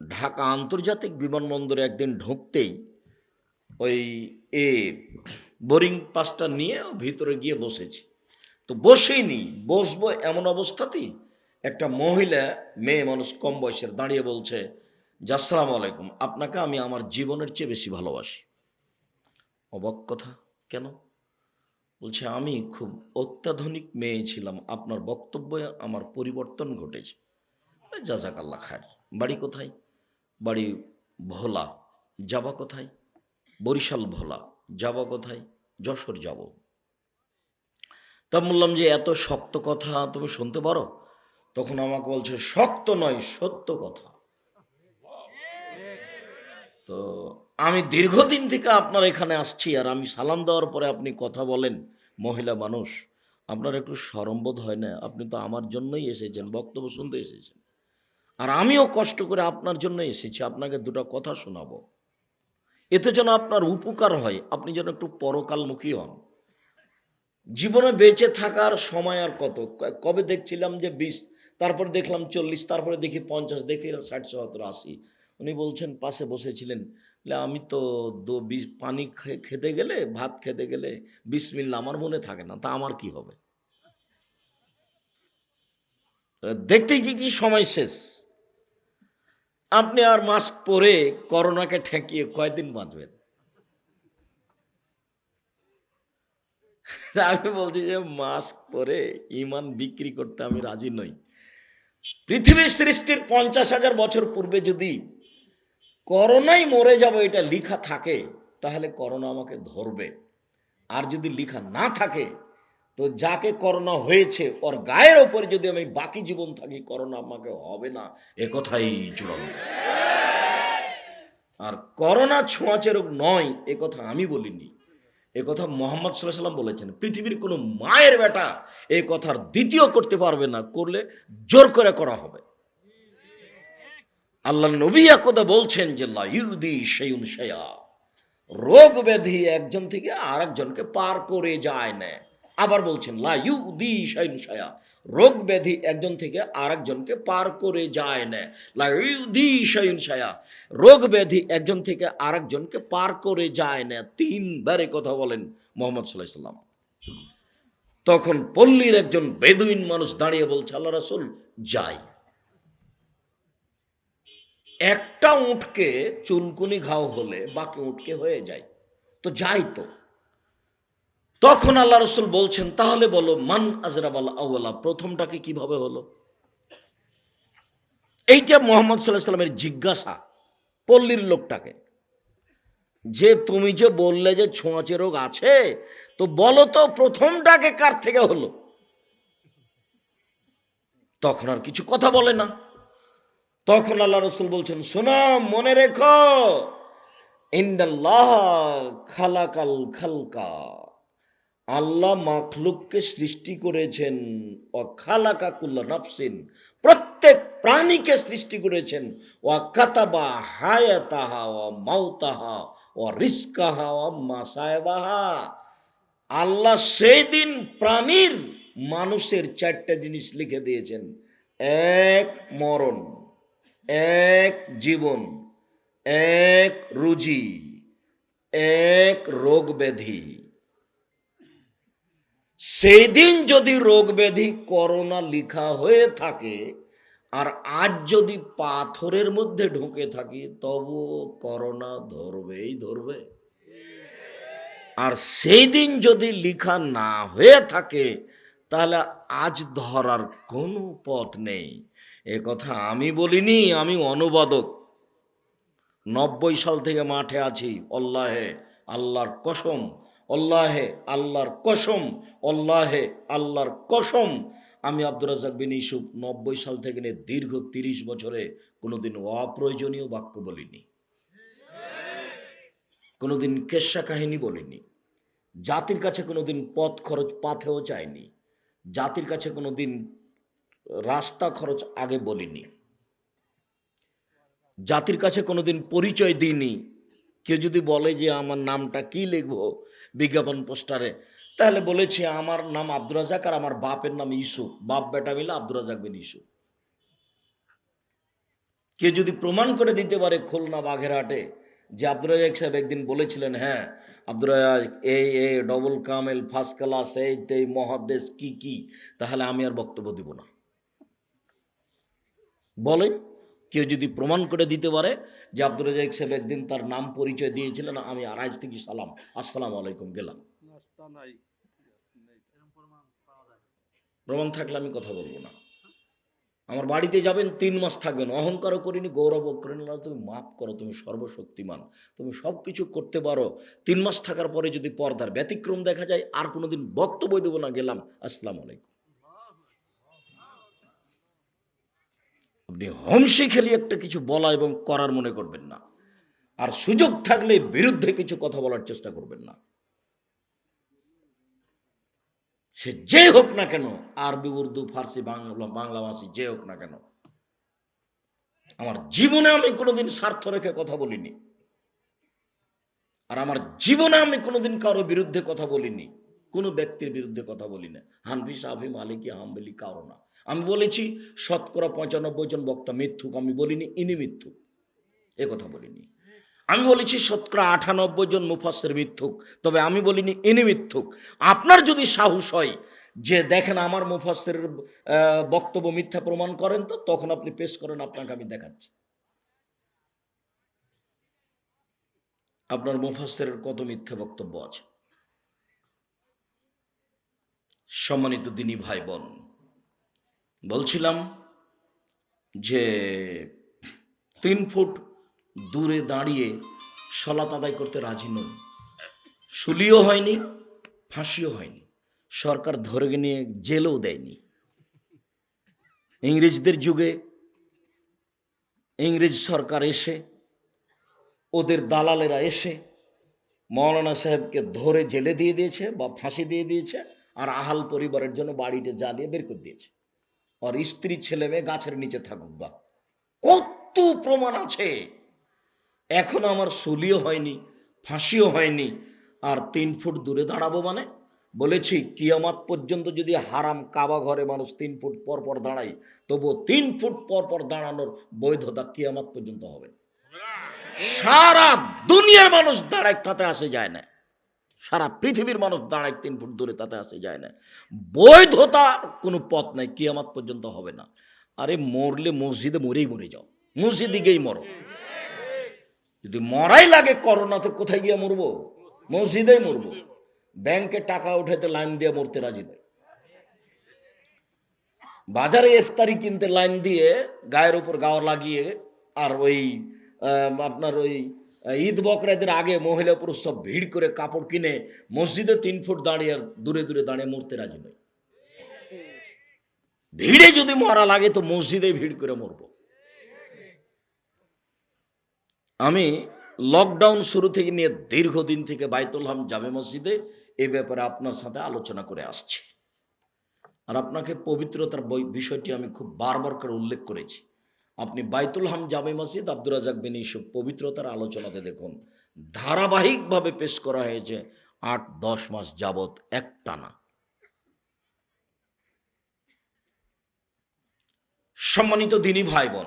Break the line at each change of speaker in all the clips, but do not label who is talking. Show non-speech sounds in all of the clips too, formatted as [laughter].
ঢাকা আন্তর্জাতিক বিমানবন্দরে একদিন ঢুকতেই ওই এ বোরিং পাসটা নিয়ে ভিতরে গিয়ে বসেছি। তো বসেই নি বসবো এমন অবস্থাতেই একটা মহিলা, মেয়ে মানুষ কম বয়সের দাঁড়িয়ে বলছে আসসালামু আলাইকুম, আপনাকে আমি আমার জীবনের চেয়ে বেশি ভালোবাসি। অবাক কথা, কেন? বলছে, আমি খুব অত্যাধুনিক মেয়ে ছিলাম, আপনার বক্তব্যে আমার পরিবর্তন ঘটেছে। জাজাক আল্লাহ খায়ের বাড়ি কোথায়? বাড়ি ভোলা, যাবা কোথায়? বরিশাল ভোলা, যাবা কোথায়? যশোর যাব। তা বললাম যে, এত শক্ত কথা তুমি শুনতে পারো? তখন আমাকে বলছে, শক্ত নয়, সত্য কথা। তো আমি দীর্ঘদিন থেকে আপনার এখানে আসছি, আর আমি সালাম দেওয়ার পরে আপনি কথা বলেন, মহিলা মানুষ। আপনার একটু সরম্বোধ হয় না? আপনি তো আমার জন্যই এসেছেন, বক্তব্য শুনতে এসেছেন। আর আমিও কষ্ট করে আপনার জন্য এসেছি, আপনাকে দুটো কথা শোনাবো। এতে যেন আপনার উপকার হয়, আপনি যেন একটু পরকালমুখী হন। জীবনে বেঁচে থাকার সময় আর কত? কবে দেখছিলাম যে বিশ, তারপরে দেখলাম চল্লিশ, তারপরে দেখি পঞ্চাশ, দেখি ষাট, সত্তর, আশি। উনি বলছেন, পাশে বসেছিলেন আমি তো দো বিষ পানি খেতে গেলে, ভাত খেতে গেলে বিসমিল্লা আমার মনে থাকে না, তা আমার কি হবে? দেখতেই কি কি সময় শেষ? আপনি আর মাস্ক পরে করোনাকে ঠেকিয়ে কয়দিন বাঁচবেন? [laughs] আমি বলছি যে মাস্ক পরে ইমান বিক্রি করতে আমি রাজি নই। পৃথিবী সৃষ্টির পঞ্চাশ হাজার বছর পূর্বে যদি করোনাই মরে যাব, এটা লিখা থাকে, তাহলে করোনা আমাকে ধরবে। আর যদি লিখা না থাকে তো যাকে করোনা হয়েছে, ওর গায়ের ওপরে যদি আমি বাকি জীবন থাকি, করোনা আমাকে হবে না। এ কথাই চূড়ান্ত। আর করোনা ছোঁয়াচে রোগ নয়, এ কথা আমি বলিনি। এ কথা মোহাম্মদ সাল্লাহ সাল্লাম বলেছেন, পৃথিবীর কোনো মায়ের বেটা এই কথার দ্বিতীয় করতে পারবে না, করলে জোর করে করা হবে। আল্লাহ নবী একদা বলছেন যে লাইউদি সেইউন সেয়া রোগ ব্যাধি একজন থেকে আর একজনকে পার করে যায় না। আবার বলছেন লাইউদি সেইউন সেয়া রোগ ব্যাধি একজন থেকে আর একজনকে পার করে যায় না। লাইউদি সেইউন সেয়া রোগ ব্যাধি একজন থেকে আর একজনকে পার করে যায় না। তিনবারে কথা বলেন মোহাম্মদ সাল্লাহ সাল্লাম। তখন পল্লীর একজন বেদুইন মানুষ দাঁড়িয়ে বলছে, আল্লাহ রাসুল, যাই। একটা উঁটকে চুলকুনি ঘাও হলে বাকি উঁটকে হয়ে যায়। তো যাই তো। তখন আল্লাহ রসুল বলছেন, তাহলে বলো, মান আজরাবাল আউ্লা প্রথমটাকে কীভাবে হলো? এইটা মোহাম্মদ সাল্লাহ সাল্লামের জিজ্ঞাসা পল্লীর লোকটাকে। যে তুমি যে বললে যে ছোঁয়াচে রোগ আছে, তো বলো তো প্রথমটাকে কার থেকে হলো? তখন আর কিছু কথা বলে না। তখন আল্লাহ রসুল বলছেন, শোনো, মনে রেখো ইন্দাল্লাহ খালাকাল খালকা। আল্লাহ মাখলুককে সৃষ্টি করেছেন ও খালাকা কুল্লা নাফসিন, প্রত্যেক প্রাণীকে সৃষ্টি করেছেন ও কাতাবা হায়াতাহা ও মাউতাহা ও রিস্কাহা ও মাসায়বাহা। আল্লাহ সেই দিন প্রাণীর মানুষের চারটা জিনিস লিখে দিয়েছেন, এক মরণ, এক জীবন, এক রুজি, এক রোগ ব্যাধি সেই দিন যদি রোগ ব্যাধি করোনা লিখা হয়ে থাকে, আর আজ যদি পাথরের মধ্যে ঢুকে থাকি তবু করোনা ধরবেই ধরবে। আর সেই দিন যদি লিখা না হয়ে থাকে, তাহলে আজ ধরার কোনো পথ নেই। এ কথা আমি বলিনি, আমি অনুবাদক। নব্বই সাল থেকে মাঠে আছি অল্লাহে আল্লাহর কসম। অল্লাহে আল্লাহর কসম, অল্লাহে আল্লাহর কসম। আমি আব্দুর রাজাক বিন ইসুফ নব্বই সাল থেকে নিয়ে দীর্ঘ তিরিশ বছরে কোনোদিন অপ্রয়োজনীয় বাক্য বলিনি। কোনোদিন কেশা কাহিনী বলিনি। জাতির কাছে কোনোদিন পথ খরচ পাথেও চাইনি জাতির কাছে কোনোদিন রাস্তা খরচ আগে বলিনি। জাতির কাছে কোনোদিন পরিচয় দিইনি। কেউ যদি বলে যে আমার নামটা কি লিখব বিজ্ঞাপন পোস্টারে। তাহলে বলেছি, আমার নাম আব্দুর রাজাক আর আমার বাপের নাম ইসুফ বাপ বেটা মিলে আব্দুর রাজাক বিন ইসুফ কে যদি প্রমাণ করে দিতে পারে খুলনা বাঘেরহাটে যে আব্দুর রাজাক সাহেব একদিন বলেছিলেন হ্যাঁ আব্দুর রাজাক এই এ ডবল কামেল ফার্স্ট ক্লাস এই, তেই, মহাদেশ, কি কি? তাহলে আমি আর বক্তব্য দিব না। বলেন। কেউ যদি প্রমাণ করে দিতে পারে যে আব্দুর রাজাক সাহেব একদিন তার নাম পরিচয় দিয়েছিলেন, আমি আর আজ থেকে সালাম। আসসালামু আলাইকুম, গেলাম। প্রমাণ থাকলে আমি কথা বলব না। আমার বাড়িতে যাবেন, তিন মাস থাকবেন, অহংকারও করিনি গৌরবও করিনি তুমি মাফ করো, তুমি সর্বশক্তিমান, তুমি সব কিছু করতে পারো। তিন মাস থাকার পরে যদি পর্দার ব্যতিক্রম দেখা যায়, আর কোনোদিন বক্তব্য দেবো না, গেলাম। আসসালাম আলাইকুম। আপনি হমসি খেলি একটা কিছু বলা এবং করার মনে করবেন না। আর সুযোগ থাকলে বিরুদ্ধে কিছু কথা বলার চেষ্টা করবেন না। সে যে হোক না কেন, আরবি, উর্দু, ফার্সি, বাংলা বাংলা, ভাষী, যে হোক না কেন, আমার জীবনে আমি কোনোদিন স্বার্থ রেখে কথা বলিনি। আর আমার জীবনে আমি কোনোদিন কারও বিরুদ্ধে কথা বলিনি। কোনো ব্যক্তির বিরুদ্ধে কথা বলি না হানফি সাহাফি মালিকি, হাম্বেলি, কারও না। আমি বলেছি, শতকরা পঁচানব্বই জন বক্তা মিথ্যুক আমি বলিনি, ইনি মিথ্যুক এ কথা বলিনি। আমি বলেছি, শতকরা আটানব্বই জন মুফাসের মিথ্যুক তবে আমি বলিনি, ইনি মিথ্যুক আপনার যদি সাহস হয় যে, দেখেন আমার মুফাসের বক্তব্য মিথ্যা প্রমাণ করেন তো, তখন আপনি পেশ করেন, আপনাকে আমি দেখাচ্ছি। আপনার মুফাসের কত মিথ্যা বক্তব্য আছে? সম্মানিত দিনী ভাই বোন বলছিলাম যে তিন ফুট দূরে দাঁড়িয়ে সলাত আদায় করতে রাজি নই। শুলিও হয়নি, ফাঁসিও হয়নি। সরকার ধরে নিয়ে জেলও দেয়নি। ইংরেজদের যুগে ইংরেজ সরকার এসে, ওদের দালালেরা এসে মৌলানা সাহেবকে ধরে জেলে দিয়ে দিয়েছে বা ফাঁসি দিয়ে দিয়েছে আর আহাল পরিবারের জন্য বাড়িতে জ্বালিয়ে বের করে দিয়েছে। আর স্ত্রী ছেলে মেয়ে গাছের নিচে থাকুক গা কত প্রমাণ আছে এখনও আমার সুলিও হয়নি ফাঁসিও হয়নি আর তিন ফুট দূরে দাঁড়াবো মানে? বলেছি, কিয়ামাত পর্যন্ত যদি হারাম কাবা ঘরে মানুষ তিন ফুট পর পর দাঁড়ায়, তবুও তিন ফুট পর পর দাঁড়ানোর বৈধতা কিয়ামাত পর্যন্ত হবে। সারা দুনিয়ার মানুষ দাঁড়ায়, তাতে আসে যায় না। সারা পৃথিবীর মানুষ দাঁড়ায় তিন ফুট দূরে, তাতে আসে যায় না। বৈধতার কোনো পথ নাই, কিয়ামাত পর্যন্ত হবে না। আরে মরলে মসজিদে মরেই মরে যাও মসজিদে গিয়েই মরো। যদি মরাই লাগে করোনা, তো কোথায় গিয়ে মরবো? মসজিদেই মরবো। ব্যাংকে টাকা উঠাতে লাইন দিয়ে মরতে রাজি নয় বাজারে ইফতারি কিনতে লাইন দিয়ে গায়ের উপর গাও লাগিয়ে আর ওই আপনার ওই ঈদ বকরাদের আগে মহিলা পুরুষ সব ভিড় করে কাপড় কিনে মসজিদে তিন ফুট দাঁড়িয়ে আর দূরে দূরে দাঁড়িয়ে মরতে রাজি নয়। ভিড়ে যদি মরা লাগে তো মসজিদে ভিড় করে মরবো। আমি লকডাউন শুরু থেকে নিয়ে দীর্ঘদিন থেকে বাইতুল হাম জামে মসজিদে এ ব্যাপারে আপনার সাথে আলোচনা করে আসছি। আর আপনাকে পবিত্রতার বিষয়টি আমি খুব বারবার করে উল্লেখ করেছি। আপনি বাইতুল হাম জামে মসজিদ আব্দুর রাজাক বিন ইসব পবিত্রতার আলোচনাতে দেখুন, ধারাবাহিকভাবে পেশ করা হয়েছে আট, দশ মাস যাবৎ একটানা। সম্মানিত দিনী ভাই বোন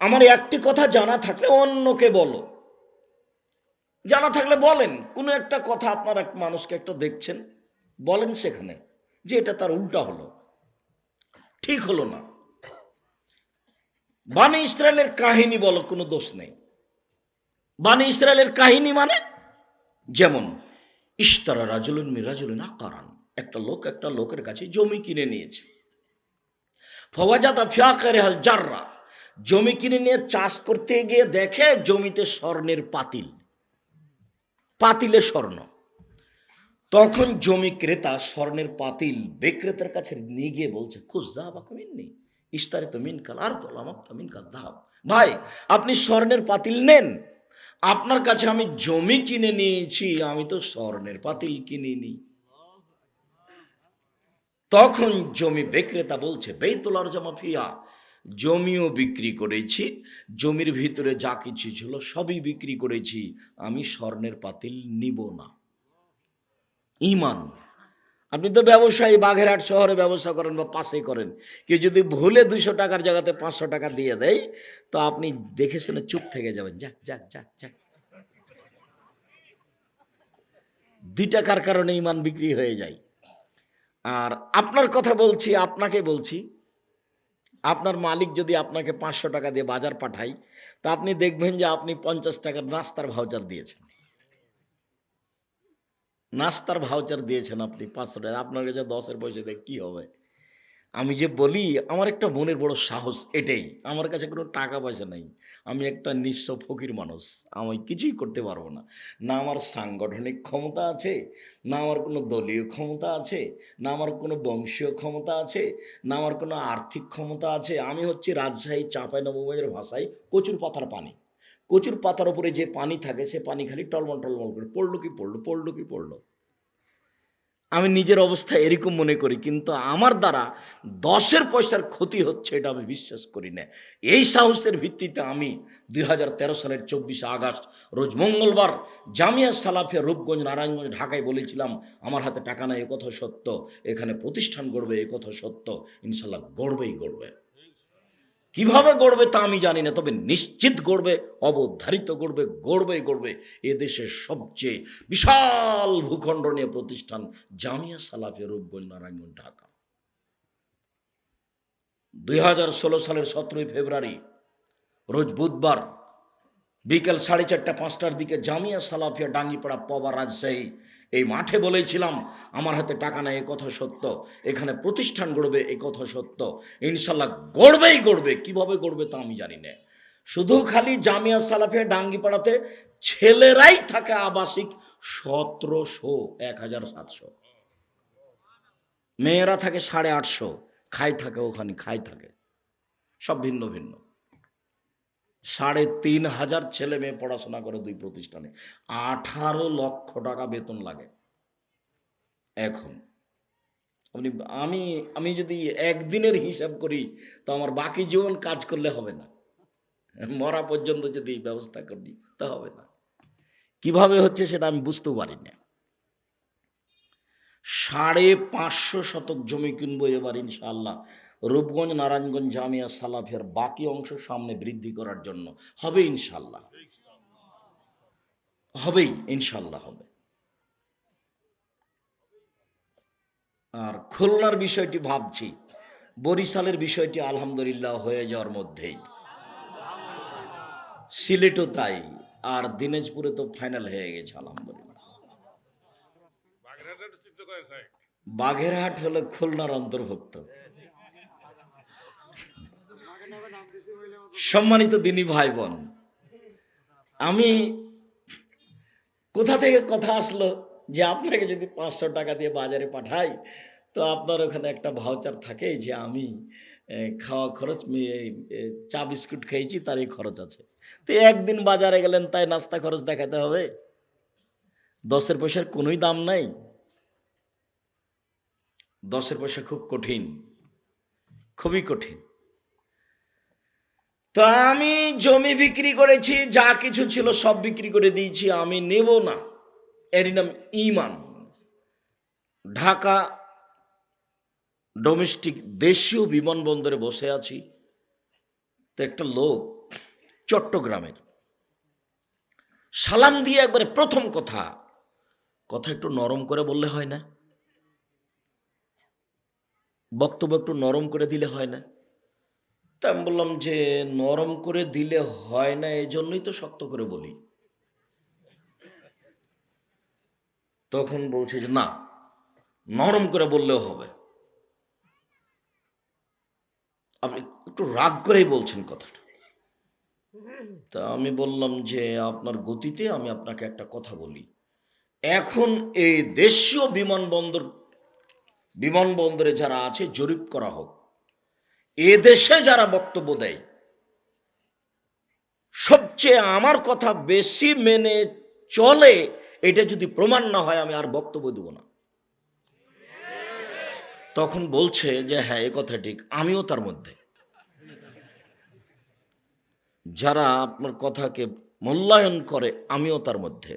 আমার একটি কথা জানা থাকলে অন্যকে বলো। জানা থাকলে বলেন, কোনো একটা কথা আপনার এক মানুষকে একটা দেখছেন, বলেন সেখানে যে এটা তার উল্টা হলো। ঠিক হলো না। বানি ইসরায়েলের কাহিনী বলো, কোনো দোষ নেই। বানি ইসরায়েলের কাহিনী মানে যেমন ইস্তারা রাজুলুন মিরাজুলুন আকারান, একটা লোক একটা লোকের কাছে জমি কিনে নিয়েছে। ফওয়াজাদা ফিয়াকারে হাল জাররা, জমি কিনে নিয়ে চাষ করতে গিয়ে দেখে জমিতে স্বর্ণের পাতিল, পাতিলে স্বর্ণ। তখন জমি ক্রেতা স্বর্ণের পাতিল বিক্রেতার কাছে নিয়ে গিয়ে বলছে, খুশ যা বা মিননি ইস্তারে তো মিনকাল আর তো আমার তো মিনকাল দাহাব ভাই, আপনি স্বর্ণের পাতিল নেন। আপনার কাছে আমি জমি কিনে নিয়েছি, আমি তো স্বর্ণের পাতিল কিনিনি। তখন জমি বিক্রেতা বলছে বেতলার জমা ফিয়া জমিও বিক্রি করেছি, জমির ভিতরে যা কিছু ছিল সবই বিক্রি করেছি, আমি স্বর্ণের পাতিল নিব না। ইমান। আপনি তো ব্যবসায়ী বাঘেরহাট শহরে ব্যবসা করেন বা পাশে করেন। কেউ যদি ভুলে দুশো টাকার জায়গাতে পাঁচশো টাকা দিয়ে দেয়, তো আপনি দেখে শুনে চুপ থেকে যাবেন। যাক যাক যাক যাক। দুই টাকার কারণে ইমান বিক্রি হয়ে যায়? আর আপনার কথা বলছি, আপনাকে বলছি, আপনার মালিক যদি আপনাকে পাঁচশো টাকা দিয়ে বাজার পাঠায়, তা আপনি দেখবেন যে আপনি পঞ্চাশ টাকার নাস্তার ভাউচার দিয়েছেন। নাস্তার ভাউচার দিয়েছেন আপনি, পাঁচশো টাকা। আপনার কাছে দশের পয়সা দিয়ে কী হবে? আমি যে বলি, আমার একটা মনের বড় সাহস এটাই। আমার কাছে কোনো টাকা পয়সা নেই। আমি একটা নিঃস্ব ফকির মানুষ। আমি কিছুই করতে পারব না। না আমার সাংগঠনিক ক্ষমতা আছে, না আমার কোনো দলীয় ক্ষমতা আছে, না আমার কোনো বংশীয় ক্ষমতা আছে, না আমার কোনো আর্থিক ক্ষমতা আছে। আমি হচ্ছে রাজশাহী চাঁপাই নববাজারের ভাষায় কচুর পাতার পানি। কচুর পাতার উপরে যে পানি থাকে, সে পানি খালি টলমল টলমল করে, পড়ল কি পড়ল পড়ল কি পড়ল। আমি নিজের অবস্থা এরকম মনে করি, কিন্তু আমার দ্বারা দশের পয়সার ক্ষতি হচ্ছে এটা আমি বিশ্বাস করি না। এই সাহসের ভিত্তিতে আমি দুই হাজার তেরো সালের চব্বিশে আগস্ট, রোজ মঙ্গলবার জামিয়া সালাফিয়া রূপগঞ্জ, নারায়ণগঞ্জ, ঢাকায় বলেছিলাম, আমার হাতে টাকা নাই কথা সত্য, এখানে প্রতিষ্ঠান গড়বে, এ কথা সত্য, ইনশাল্লাহ গড়বেই গড়বে। কীভাবে গড়বে তা আমি জানি না, তবে নিশ্চিত গড়বে, অবধারিত গড়বে, গড়বেই গড়বে এ দেশের সবচেয়ে বিশাল ভূখণ্ড নিয়ে প্রতিষ্ঠান জামিয়া সালাফিয়া রূপগঞ্জ, নারায়ণগঞ্জ, ঢাকা। দুই হাজার ষোলো সালের সতেরোই ফেব্রুয়ারি, রোজ বুধবার বিকেল সাড়ে চারটা পাঁচটার দিকে জামিয়া সালাফিয়া ডাঙ্গিপাড়া পবা রাজশাহী এই মাঠে বলেছিলাম, আমার হাতে টাকা নেই, এ কথা সত্য। এখানে প্রতিষ্ঠান গড়বে, এ কথা সত্য। ইনশাল্লাহ গড়বেই গড়বে। কীভাবে গড়বে তা আমি জানি না। শুধু খালি জামিয়া সালাফিয়া ডাঙ্গিপাড়াতে ছেলেরাই থাকে আবাসিক সতেরোশো এক হাজার সাতশো। মেয়েরা থাকে সাড়ে আটশো। খাই থাকে ওখানে, খাই থাকে। সব ভিন্ন ভিন্ন। সাড়ে তিন হাজার ছেলে মেয়ে পড়াশোনা করে দুই প্রতিষ্ঠানে। আঠারো লক্ষ টাকা বেতন লাগে। এখন আপনি, আমি আমি যদি একদিনের হিসাব করি, তো আমার বাকি জীবন কাজ করলে হবে না। মরা পর্যন্ত যদি ব্যবস্থা করি, তা হবে না। কীভাবে হচ্ছে সেটা আমি বুঝতেও পারি না। সাড়ে পাঁচশো শতক জমি কিনবো এবার ইনশাআল্লাহ। রূপগঞ্জ নারায়ণগঞ্জ জামিয়া সালাফিয়ার বাকি অংশ সামনে বৃদ্ধি করার জন্য। হবে ইনশাল্লাহ। হবেই ইনশাল্লাহ হবে। আর খুলনার বিষয়টি ভাবছি। বরিশালের বিষয়টি আলহামদুলিল্লাহ হয়ে যাওয়ার মধ্যেই। সিলেটও তাই আর দিনাজপুরে তো ফাইনাল হয়ে গেছে আলহামদুলিল্লাহ। বাঘেরহাট হলো খুলনার অন্তর্ভুক্ত। সম্মানিত দিনী ভাই বোন, আমি কোথা থেকে কথা আসলো যে আপনাকে যদি পাঁচশো টাকা দিয়ে বাজারে পাঠাই, তো আপনার ওখানে একটা ভাউচার থাকে যে আমি খাওয়া খরচ চা বিস্কুট খেয়েছি তার এই খরচ আছে। তো একদিন বাজারে গেলেন, তাই নাস্তা খরচ দেখাতে হবে। দশের পয়সার কোনোই দাম নাই। দশের পয়সা খুব কঠিন, খুবই কঠিন। তো আমি জমি বিক্রি করেছি, যা কিছু ছিল সব বিক্রি করে দিয়েছি, আমি নেব না। এরই নাম ইমান। ঢাকা ডোমেস্টিক দেশীয় বিমানবন্দরে বসে আছি, তো একটা লোক চট্টগ্রামের। সালাম দিয়ে একবারে প্রথম কথা কথা একটু নরম করে বললে হয় না? বক্তব্য একটু নরম করে দিলে হয় না? তা আমি বললাম যে নরম করে দিলে হয় না এই জন্যই তো শক্ত করে বলি। তখন বলছে যে, না, নরম করে বললেও হবে। আপনি একটু রাগ করেই বলছেন কথাটা। তা আমি বললাম যে, আপনার গতিতে আমি আপনাকে একটা কথা বলি। এখন এই দেশীয় বিমানবন্দর, বিমানবন্দরে যারা আছে, জরিপ করা হোক। এ দেশে যারা বক্তব্য দেয়, সবচেয়ে আমার কথা বেশি মেনে চলে, এটা যদি প্রমাণ না হয়, আমি আর বক্তব্য দেব না। তখন বলছে যে হ্যাঁ এ কথা ঠিক, আমিও তার মধ্যে। যারা আপনার কথাকে মূল্যায়ন করে, আমিও তার মধ্যে।